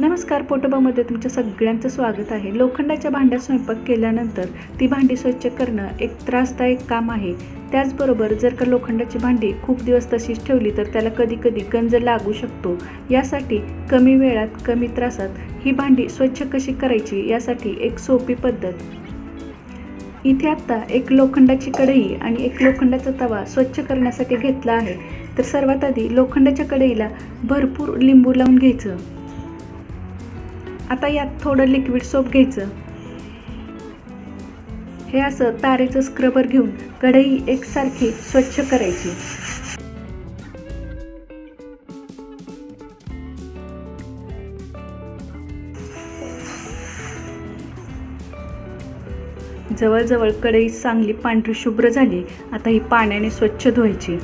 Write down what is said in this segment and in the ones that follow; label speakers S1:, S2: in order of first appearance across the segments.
S1: नमस्कार पोटोबामध्ये तुमच्या सगळ्यांचं स्वागत आहे. लोखंडाच्या भांड्यात स्वयंपाक केल्यानंतर ती भांडी स्वच्छ करणं एक त्रासदायक काम आहे. त्याचबरोबर जर का लोखंडाची भांडी खूप दिवस तशीच ठेवली तर त्याला कधी कधी गंज लागू शकतो. यासाठी कमी वेळात कमी त्रासात ही भांडी स्वच्छ कशी करायची यासाठी एक सोपी पद्धत. इथे आत्ता एक लोखंडाची कढई आणि एक लोखंडाचा तवा स्वच्छ करण्यासाठी घेतला आहे. तर सर्वात आधी लोखंडाच्या कढईला भरपूर लिंबू लावून घ्यायचं. आता यात थोडं लिक्विड सोप घ्यायचं. हे असं तारेचं स्क्रबर घेऊन कढई एकसारखी स्वच्छ करायची. जवळजवळ कढई चांगली पांढरी शुभ्र झाली आता ही पाण्याने स्वच्छ धुवायची.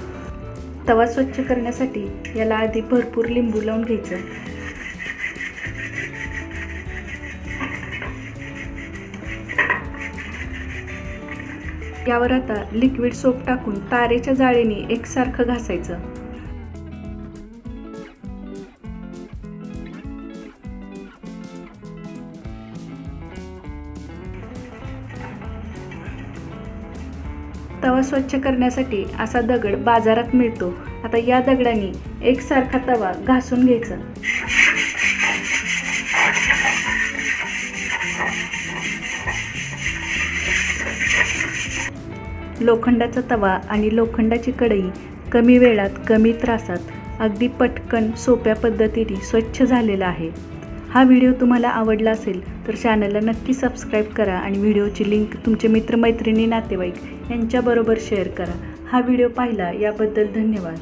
S1: तवा स्वच्छ करण्यासाठी याला आधी भरपूर लिंबू लावून घ्यायचं. यावर आता लिक्विड सोप टाकून तारेच्या जाळीने एकसारखं घासायचं. तवा स्वच्छ करण्यासाठी असा दगड बाजारात मिळतो. आता या दगडाने एकसारखा तवा घासून घ्यायचा. लोखंडाचा तवा आणि लोखंडाची कढई कमी वेळात कमी त्रासात अगदी पटकन सोप्या पद्धतीने स्वच्छ झालेला आहे. हा व्हिडिओ तुम्हाला आवडला असेल तर चॅनलला नक्की सबस्क्राईब करा आणि व्हिडिओची लिंक तुमचे मित्रमैत्रिणी नातेवाईक यांच्याबरोबर शेअर करा. हा व्हिडिओ पाहिला याबद्दल धन्यवाद.